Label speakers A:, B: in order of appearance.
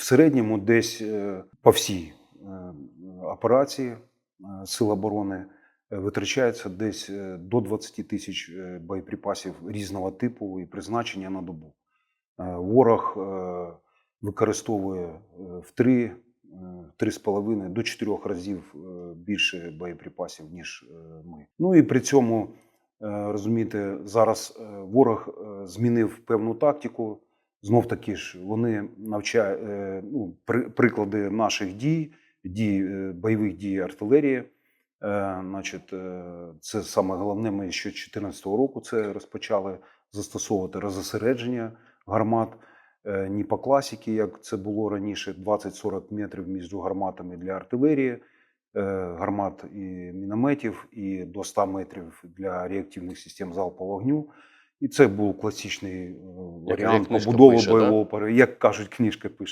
A: в середньому десь е, по всій е, операції е, Сил оборони витрачається десь до 20 тисяч боєприпасів різного типу і призначення на добу. Ворог використовує в три, е, три з половиною до чотирьох разів більше боєприпасів, ніж ми. Ну і при цьому, розумієте, зараз ворог змінив певну тактику. Знов таки ж вони навчають ну, приклади наших дій, дій е, бойових дій артилерії. Е, Значить, е, це саме головне. Ми ще 2014 року це розпочали застосовувати розосередження гармат. Е, Не по класіки, як це було раніше, 20-40 метрів між гарматами для артилерії, е, гармат і мінометів, і до 100 метрів для реактивних систем залпового вогню. І це був класичний е, варіант побудови бойового як кажуть, книжка пише.